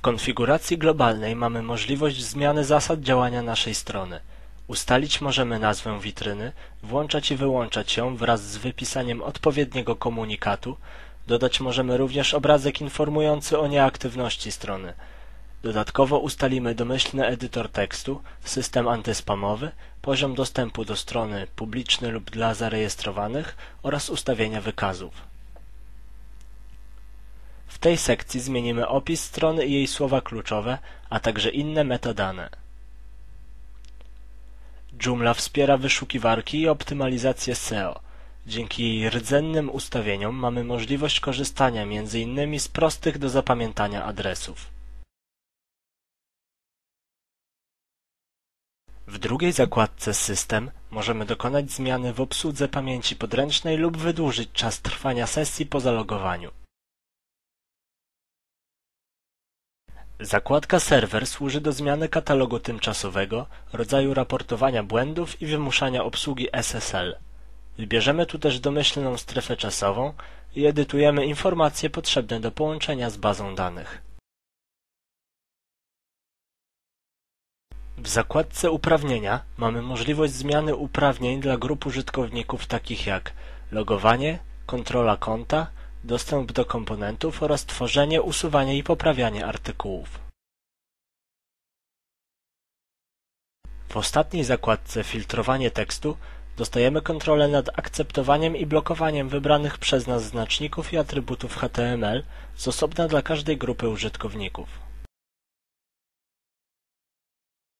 W konfiguracji globalnej mamy możliwość zmiany zasad działania naszej strony. Ustalić możemy nazwę witryny, włączać i wyłączać ją wraz z wypisaniem odpowiedniego komunikatu, dodać możemy również obrazek informujący o nieaktywności strony. Dodatkowo ustalimy domyślny edytor tekstu, system antyspamowy, poziom dostępu do strony publiczny lub dla zarejestrowanych oraz ustawienia wykazów. Tej sekcji zmienimy opis strony i jej słowa kluczowe, a także inne metadane. Joomla wspiera wyszukiwarki i optymalizację SEO. Dzięki jej rdzennym ustawieniom mamy możliwość korzystania m.in. z prostych do zapamiętania adresów. W drugiej zakładce System możemy dokonać zmiany w obsłudze pamięci podręcznej lub wydłużyć czas trwania sesji po zalogowaniu. Zakładka Serwer służy do zmiany katalogu tymczasowego, rodzaju raportowania błędów i wymuszania obsługi SSL. Wybierzemy tu też domyślną strefę czasową i edytujemy informacje potrzebne do połączenia z bazą danych. W zakładce Uprawnienia mamy możliwość zmiany uprawnień dla grup użytkowników takich jak logowanie, kontrola konta, dostęp do komponentów oraz tworzenie, usuwanie i poprawianie artykułów. W ostatniej zakładce Filtrowanie tekstu dostajemy kontrolę nad akceptowaniem i blokowaniem wybranych przez nas znaczników i atrybutów HTML z osobna dla każdej grupy użytkowników.